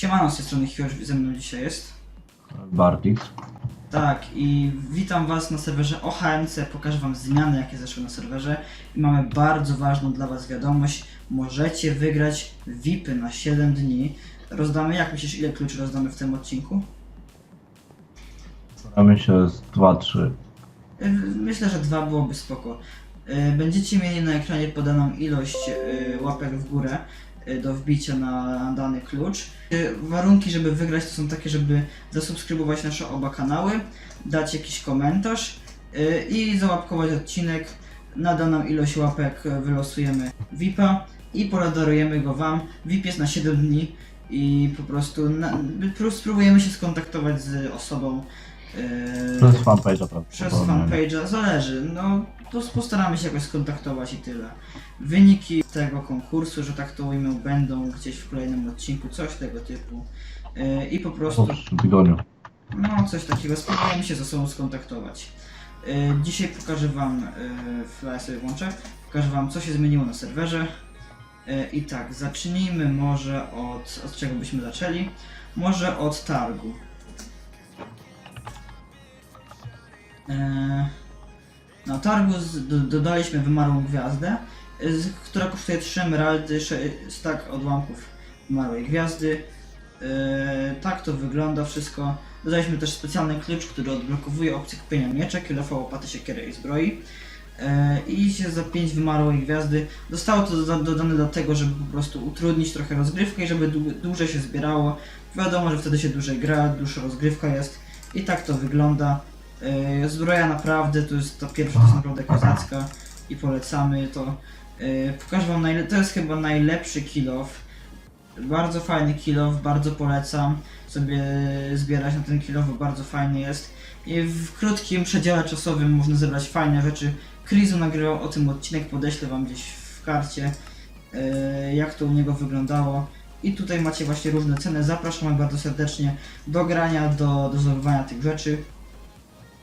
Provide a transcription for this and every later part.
Siemano, z tej strony Hiorz ze mną dzisiaj jest. Bartik. Tak, i witam Was na serwerze OHMC. Pokażę Wam zmiany, jakie zaszły na serwerze. I mamy bardzo ważną dla Was wiadomość. Możecie wygrać VIPy na 7 dni. Rozdamy, jak myślisz, ile kluczy rozdamy w tym odcinku? Staramy się z 2-3. Y, Myślę, że dwa byłoby spoko. Y, Będziecie mieli na ekranie podaną ilość y, łapek w górę do wbicia na dany klucz. Y, Warunki, żeby wygrać, to są takie, żeby zasubskrybować nasze oba kanały, dać jakiś komentarz y, i załapkować odcinek. Na daną ilość łapek y, wylosujemy VIPa i poradarujemy go Wam. VIP jest na 7 dni i po prostu na, spróbujemy się skontaktować z osobą y, To jest fanpage'a przez prawdopodobnie. fanpage'a, zależy, no to postaramy się jakoś skontaktować i tyle. Wyniki tego konkursu, że tak to ujmę, będą gdzieś w kolejnym odcinku, coś tego typu. Yy, I po Po prostu, przyszłym tygodniu. no coś takiego, spróbujemy się ze sobą skontaktować. Yy, Dzisiaj pokażę Wam, yy, flyer sobie włączę, pokażę Wam co się zmieniło na serwerze. Yy, I tak, zacznijmy może od, od czego byśmy zaczęli? Może od targu. Na targu z, do, dodaliśmy wymarłą gwiazdę, z, która kosztuje 3 emeraldy, stack odłamków wymarłej gwiazdy. Eee, tak to wygląda wszystko. Dodaliśmy też specjalny klucz, który odblokowuje opcję kupienia mieczek, kilofa, łopaty, siekiery i zbroi. I się za 5 wymarłej gwiazdy. Zostało to doda- dodane dlatego, żeby po prostu utrudnić trochę rozgrywkę i żeby dłu- dłużej się zbierało. Wiadomo, że wtedy się dłużej gra, dłuższa rozgrywka jest. I tak to wygląda. Yy, zbroja naprawdę, to jest ta pierwsza, to jest naprawdę kozacka i polecamy to. Yy, pokażę wam, to jest chyba najlepszy kill off. Bardzo fajny kill off, bardzo polecam sobie zbierać na ten kill off, bo bardzo fajny jest. I w krótkim przedziale czasowym można zebrać fajne rzeczy. Krizu nagrywał o tym odcinek, podeślę wam gdzieś w karcie, yy, jak to u niego wyglądało. I tutaj macie właśnie różne ceny. Zapraszam bardzo serdecznie do grania, do, do zdobywania tych rzeczy.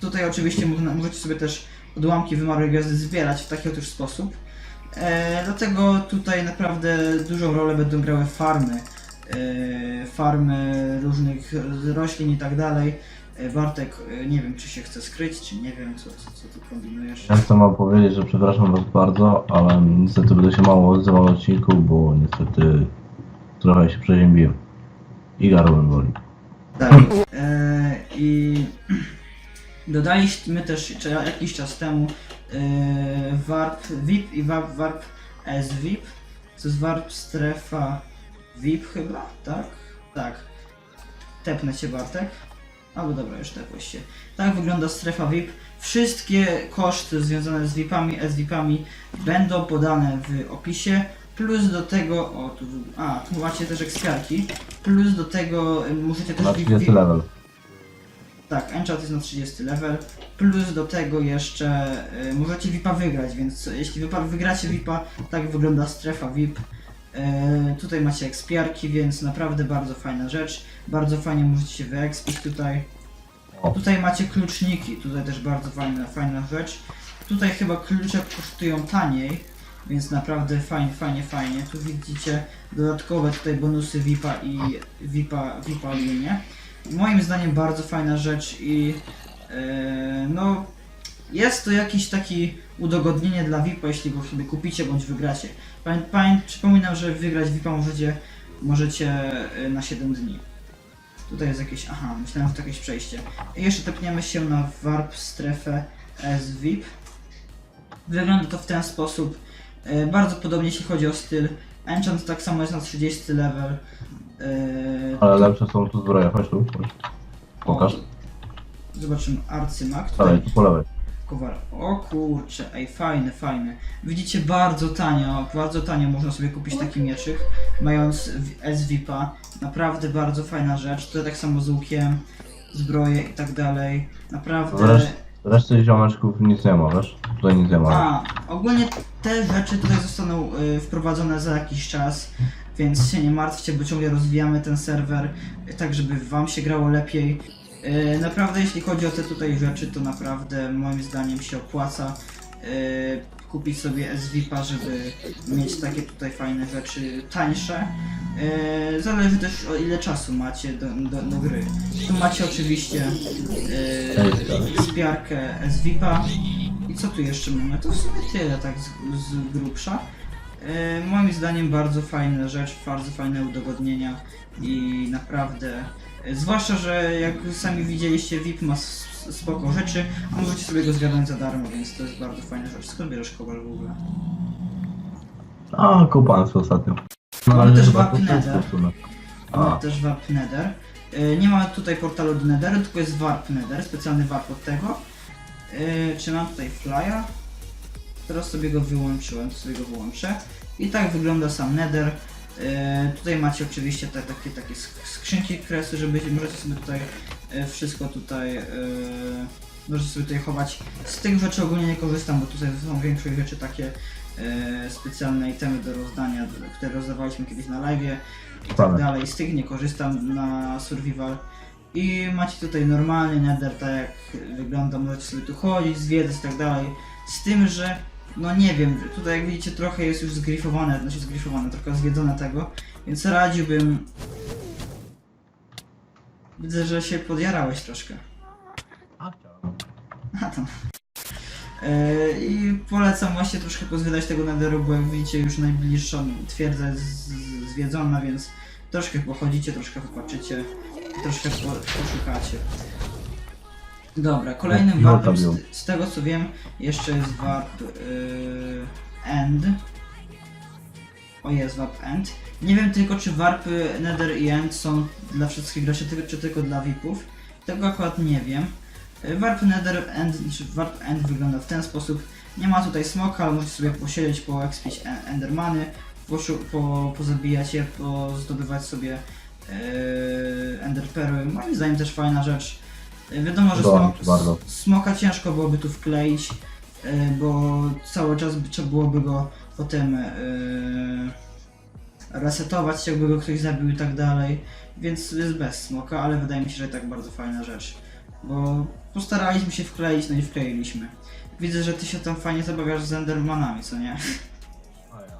Tutaj oczywiście można, możecie sobie też odłamki wymarłej gwiazdy zbierać w taki otóż sposób. E, dlatego tutaj naprawdę dużą rolę będą grały farmy. E, farmy różnych roślin i tak dalej. E, Bartek, e, nie wiem czy się chce skryć, czy nie wiem, co, co, co tu kombinujesz. Ja chcę wam powiedzieć, że przepraszam was bardzo, ale niestety będę się mało odzywał na odcinku, bo niestety trochę się przeziębiłem. I gardło mnie boli. Tak. E, dodaliśmy też jakiś czas temu e, warp VIP i warp, warp S VIP. To jest warp strefa VIP chyba, tak? Tak. Tepnę cię Bartek. Albo dobra, już tepłeś się. Tak wygląda strefa VIP. Wszystkie koszty związane z VIP-ami, S-VIP-ami będą podane w opisie. Plus do tego, o tu, a tu macie też ekspiarki. Plus do tego y, możecie też Na VIP 30 level. Tak, enchant jest na 30 level, plus do tego jeszcze y, możecie VIPa wygrać, więc jeśli wypa, wygracie VIPa, tak wygląda strefa VIP. Y, tutaj macie ekspiarki, więc naprawdę bardzo fajna rzecz. Bardzo fajnie możecie się wyekspić tutaj. O. Tutaj macie kluczniki, tutaj też bardzo fajna, fajna rzecz. Tutaj chyba klucze kosztują taniej, więc naprawdę fajnie, fajnie, fajnie. Tu widzicie dodatkowe tutaj bonusy VIPa i VIPa, VIPa ogólnie. Moim zdaniem bardzo fajna rzecz i e, no jest to jakiś taki udogodnienie dla VIP-a, jeśli go sobie kupicie bądź wygracie. Pamię, pamię, przypominam, że wygrać VIP-a możecie, możecie e, na 7 dni. Tutaj jest jakieś, aha, myślałem, że to jakieś przejście. I jeszcze tepniemy się na warp strefę S VIP. Wygląda to w ten sposób. E, bardzo podobnie jeśli chodzi o styl. Enchant tak samo jest na 30 level. E, Ale lepsze są tu zbroje. Chodź tu. Chodź. Pokaż. Zobaczymy arcymak. Dalej, Tutaj tu po lewej. kowal. O kurcze, ej, fajny, fajny. Widzicie, bardzo tanio, bardzo tanio można sobie kupić taki mieczyk, mając S-VIPa. Naprawdę bardzo fajna rzecz. Tutaj tak samo z łukiem, zbroje i tak dalej. Naprawdę... Wreszcie, reszty ziomeczków nic nie ma, wiesz? Tutaj nic nie ma. A, ogólnie te rzeczy tutaj zostaną y, wprowadzone za jakiś czas, więc się nie martwcie, bo ciągle rozwijamy ten serwer, tak żeby wam się grało lepiej. Y, naprawdę jeśli chodzi o te tutaj rzeczy, to naprawdę moim zdaniem się opłaca. Y, kupić sobie SVIP-a, żeby mieć takie tutaj fajne rzeczy tańsze. E, zależy też o ile czasu macie do, do, do gry. Tu macie oczywiście e, spiarkę SVIP-a. I co tu jeszcze mamy? To w sumie tyle tak z, z grubsza. E, moim zdaniem bardzo fajna rzecz, bardzo fajne udogodnienia i naprawdę, zwłaszcza, że jak sami widzieliście VIP ma spoko rzeczy, a możecie sobie go zgarnąć za darmo, więc to jest bardzo fajna rzecz. Skąd bierzesz kowal w ogóle? A, kupanstwo ostatnio. Mamy ale też chyba Warp po Nether. prostu w sumie. Mamy też Warp Nether. E, Nie ma tutaj portalu do Netheru, tylko jest Warp Nether, specjalny warp od tego. E, Czy mam tutaj flya? Teraz sobie go wyłączyłem, to sobie go wyłączę. I tak wygląda sam Nether. E, Tutaj macie oczywiście te, takie, takie sk- skrzynki kresy, żeby możecie sobie tutaj e, wszystko tutaj e, możecie sobie tutaj chować. Z tych rzeczy ogólnie nie korzystam, bo tutaj są większość rzeczy takie e, specjalne itemy do rozdania, które rozdawaliśmy kiedyś na live i tak dalej. Z tych nie korzystam na survival. I macie tutaj normalny nether, tak jak wygląda, możecie sobie tu chodzić, zwiedzać i tak dalej. Z tym, że no nie wiem, tutaj jak widzicie trochę jest już zgrifowane, znaczy zgrifowane, trochę zwiedzone tego, więc radziłbym... Widzę, że się podjarałeś troszkę. A, chciałem. A tam. Yy, I polecam właśnie troszkę pozwiedzać tego netheru, bo jak widzicie już najbliższą twierdzę jest zwiedzona, więc troszkę pochodzicie, troszkę popatrzycie troszkę po, poszukacie. Dobra, kolejnym No, z, z tego co wiem jeszcze jest warp yy, end. O jest warp end. Nie wiem tylko czy warpy nether i end są dla wszystkich graczy, ty- czy tylko dla VIPów. Tego akurat nie wiem. Y, Warp Nether End, czy Warp End wygląda w ten sposób. Nie ma tutaj smoka, ale możecie sobie posiedzieć, poekspić e- Endermany, poszu- po, pozabijać je, pozdobywać sobie yy, Enderperły. Moim zdaniem też fajna rzecz. Wiadomo, że smok, się bardzo. smoka ciężko byłoby tu wkleić, y, bo cały czas by, trzeba byłoby go potem yy, resetować, jakby go ktoś zabił i tak dalej. Więc jest bez smoka, ale wydaje mi się, że i tak bardzo fajna rzecz. Bo postaraliśmy się wkleić, no i wkleiliśmy. Widzę, że ty się tam fajnie zabawiasz z Endermanami, co nie?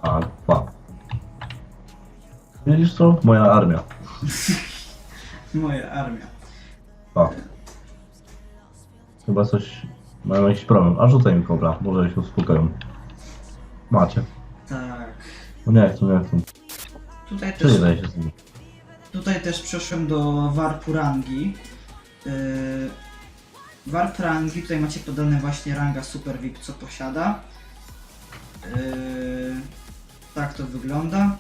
A, pa. Widzisz co? Moja armia. Moja armia. Pa. Chyba coś... Mają jakiś problem. A rzucaj mi kobra, może się uspokoją. Macie. Tak. No nie chcą, nie chcą. Tutaj też, Czyli daje się z nimi. tutaj też przeszłem do warpu rangi. Yy, warp rangi, tutaj macie podane właśnie ranga Super VIP, co posiada. Yy, tak to wygląda.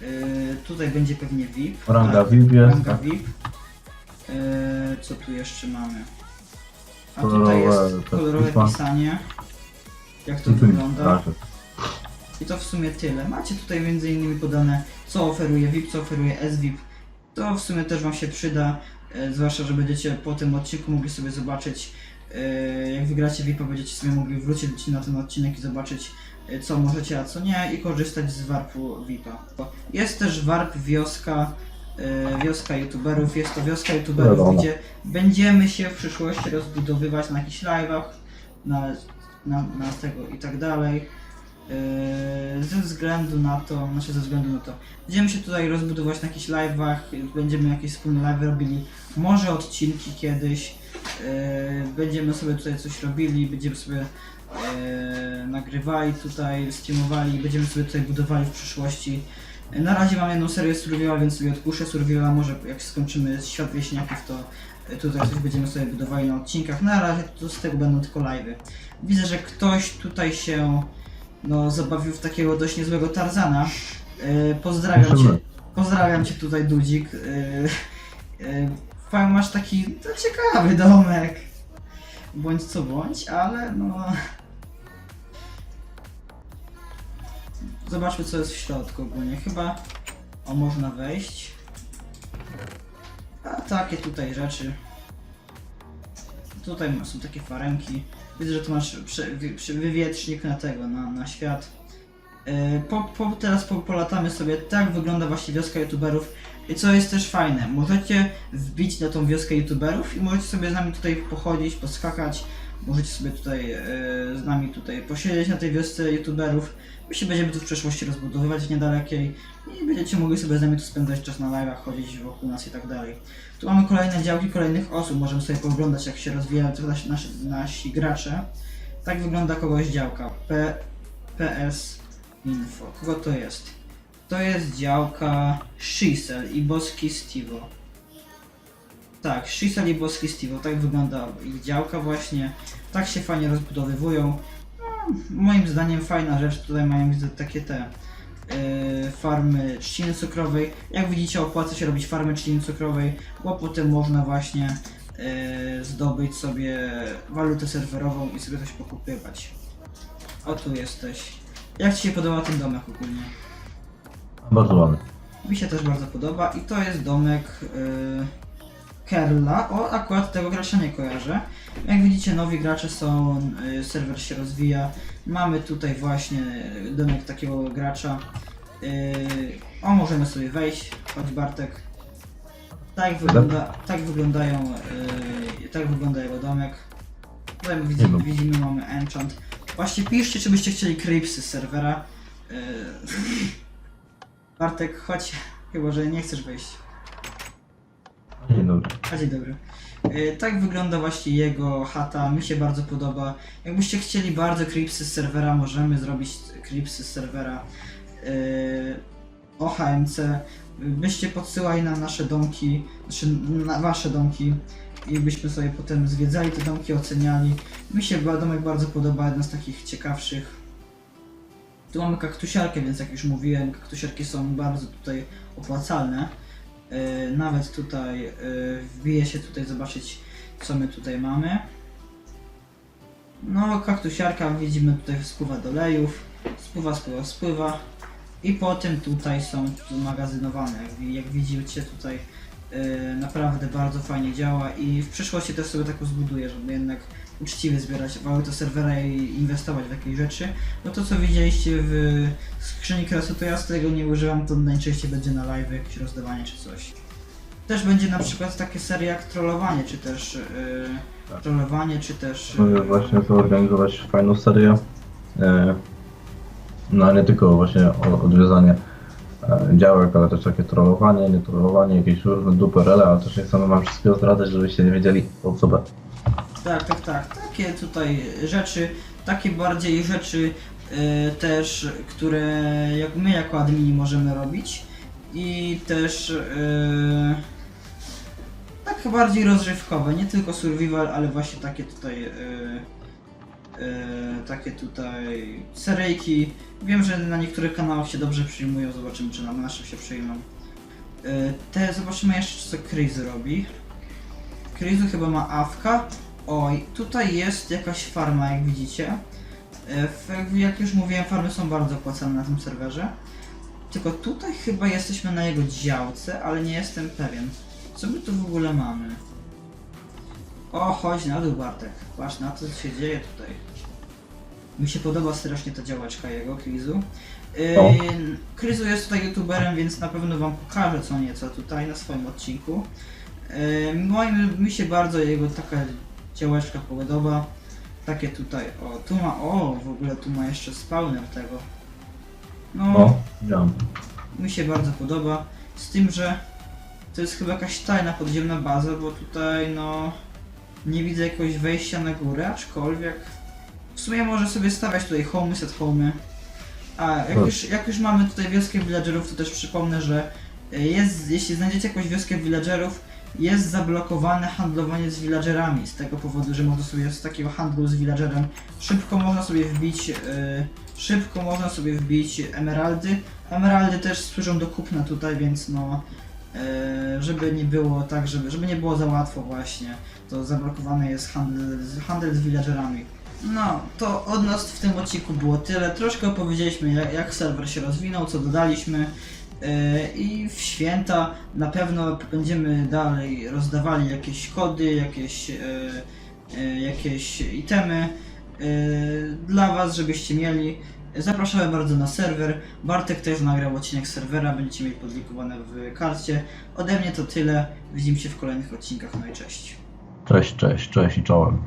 Yy, tutaj będzie pewnie VIP. Ranga tak? VIP jest. Ranga VIP. Yy, co tu jeszcze mamy? A Kolorowe tutaj jest kolorowe pisma. pisanie. Jak to wygląda. I to w sumie tyle. Macie tutaj między innymi podane co oferuje VIP, co oferuje SVIP. To w sumie też Wam się przyda, e, zwłaszcza, że będziecie po tym odcinku mogli sobie zobaczyć, e, jak wygracie VIP, będziecie sobie mogli wrócić na ten odcinek i zobaczyć e, co możecie, a co nie i korzystać z warpu VIP-a. Jest też warp wioska, e, wioska youtuberów, jest to wioska youtuberów, Wiadomo. gdzie będziemy się w przyszłości rozbudowywać na jakichś live'ach, na, na, na tego i tak dalej. Yy, ze względu na to, znaczy ze względu na to, będziemy się tutaj rozbudować na jakichś live'ach, będziemy jakieś wspólne live robili, może odcinki kiedyś, yy, będziemy sobie tutaj coś robili, będziemy sobie nagrywali tutaj, streamowali, będziemy sobie tutaj budowali w przyszłości. Na razie mam jedną serię survival, więc sobie odpuszczę survival, może jak skończymy Świat Wieśniaków, to yy, tutaj coś będziemy sobie budowali na odcinkach. Na razie to z tego będą tylko live'y. Widzę, że ktoś tutaj się no, zabawił w takiego dość niezłego Tarzana. Yy, pozdrawiam cię. Pozdrawiam cię tutaj, Dudzik. Yy, yy, powiem, masz taki no, ciekawy domek. Bądź co bądź, ale no. Zobaczmy co jest w środku ogólnie. Chyba. O, można wejść. A takie tutaj rzeczy. Tutaj są takie faremki. Widzę, że tu masz wywietrznik na tego, na, na świat. E, Po, po, teraz po, polatamy sobie, tak wygląda właśnie wioska youtuberów. I co jest też fajne, możecie wbić na tą wioskę youtuberów i możecie sobie z nami tutaj pochodzić, poskakać, Możecie sobie tutaj e, z nami tutaj posiedzieć na tej wiosce youtuberów. My się będziemy tu w przyszłości rozbudowywać niedalekiej i będziecie mogli sobie z nami tu spędzać czas na live'ach, chodzić wokół nas i tak dalej. Tu mamy kolejne działki kolejnych osób, możemy sobie pooglądać jak się rozwijają nasi, nasi, nasi gracze. Tak wygląda kogoś działka. P, PS Info. Kogo to jest? To jest działka Shisel i Boski Stivo. Tak, i Boski Stivo. Tak wygląda ich działka właśnie. Tak się fajnie rozbudowywują. No, moim zdaniem fajna rzecz. Tutaj mają widzę takie te yy, farmy trzciny cukrowej. Jak widzicie opłaca się robić farmy trzciny cukrowej, bo potem można właśnie yy, zdobyć sobie walutę serwerową i sobie coś pokupywać. O tu jesteś. Jak Ci się podoba ten domek ogólnie? Bardzo ładny. Mi się też bardzo podoba i to jest domek yy, Kerla. O, akurat tego gracza nie kojarzę. Jak widzicie, nowi gracze są, yy, serwer się rozwija. Mamy tutaj właśnie domek takiego gracza. Yy, o, możemy sobie wejść. Chodź Bartek. Tak, wygląda, tak wyglądają, yy, tak wygląda jego domek. Tutaj widzimy, Nie widzimy mamy enchant. Właśnie piszcie, czy byście chcieli creepsy z serwera. Bartek, chodź. Chyba, że nie chcesz wejść. Dzień dobry. A dzień dobry. Yy, tak wygląda właśnie jego chata, mi się bardzo podoba. Jakbyście chcieli bardzo creepsy z serwera, możemy zrobić creepsy z serwera yy, OHMC. Byście podsyłali nam nasze domki, znaczy na wasze domki i byśmy sobie potem zwiedzali te domki, oceniali. Mi się domek bardzo podoba, jeden z takich ciekawszych. Tu mamy kaktusiarkę, więc jak już mówiłem, kaktusiarki są bardzo tutaj opłacalne. Yy, nawet tutaj yy, wbije się tutaj zobaczyć co my tutaj mamy. No kaktusiarka widzimy tutaj spływa do lejów, spływa, spływa, spływa i potem tutaj są magazynowane. Jak, wi- jak widzicie tutaj yy, naprawdę bardzo fajnie działa i w przyszłości też sobie taką zbuduję, żeby jednak uczciwie zbierać walutę serwera i inwestować w jakieś rzeczy. No to co widzieliście w skrzyni kresu, to ja z tego nie używam, to najczęściej będzie na live jakieś rozdawanie czy coś. Też będzie na przykład takie serie jak trollowanie, czy też yy, trollowanie, czy też... Mogę właśnie zorganizować fajną serię. E, No nie tylko właśnie o- odwiedzanie e, działek, ale też takie trollowanie, nie trollowanie, jakieś różne duperele, ale też nie chcemy wam wszystkiego zdradzać, żebyście nie wiedzieli o co B. Tak, tak, tak. Takie tutaj rzeczy, takie bardziej rzeczy y, też, które jak my jako admini możemy robić i też y, tak bardziej rozrywkowe, nie tylko survival, ale właśnie takie tutaj y, takie tutaj seryjki. Wiem, że na niektórych kanałach się dobrze przyjmują, zobaczymy czy na naszym się przyjmą. Te zobaczymy jeszcze co Chris robi. Krizu chyba ma awka. Oj, tutaj jest jakaś farma, jak widzicie. E, w- Jak już mówiłem, farmy są bardzo opłacane na tym serwerze. Tylko tutaj chyba jesteśmy na jego działce, ale nie jestem pewien. Co my tu w ogóle mamy? O, chodź na dół Bartek. Patrz na to, co się dzieje tutaj. Mi się podoba strasznie ta działeczka jego, Krizu. Yy, Krizu jest tutaj youtuberem, więc na pewno wam pokażę co nieco tutaj na swoim odcinku. Yy, moim, mi się bardzo jego taka działeczka podoba. Takie tutaj, o, tu ma, o, w ogóle tu ma jeszcze spawner tego. No, O, widziałem. mi się bardzo podoba. Z tym, że to jest chyba jakaś tajna podziemna baza, bo tutaj no nie widzę jakiegoś wejścia na górę, aczkolwiek w sumie może sobie stawiać tutaj homy, set homy. A jak Tak. już, jak już mamy tutaj wioskę villagerów, to też przypomnę, że jest, jeśli znajdziecie jakąś wioskę villagerów, jest zablokowane handlowanie z villagerami z tego powodu, że można sobie z takiego handlu z villagerem szybko można sobie wbić y, szybko można sobie wbić emeraldy. Emeraldy też służą do kupna tutaj, więc no e, żeby nie było tak, żeby, żeby nie było za łatwo właśnie, to zablokowany jest handel, handel z villagerami. No, to od nas w tym odcinku było tyle. Troszkę opowiedzieliśmy jak, jak serwer się rozwinął, co dodaliśmy. E, I w święta na pewno będziemy dalej rozdawali jakieś kody, jakieś, e, e, jakieś itemy dla Was, żebyście mieli. Zapraszamy bardzo na serwer. Bartek też nagrał odcinek serwera, będziecie mieli podlinkowane w karcie. Ode mnie to tyle. Widzimy się w kolejnych odcinkach. No i cześć. Cześć, cześć, cześć i czołem.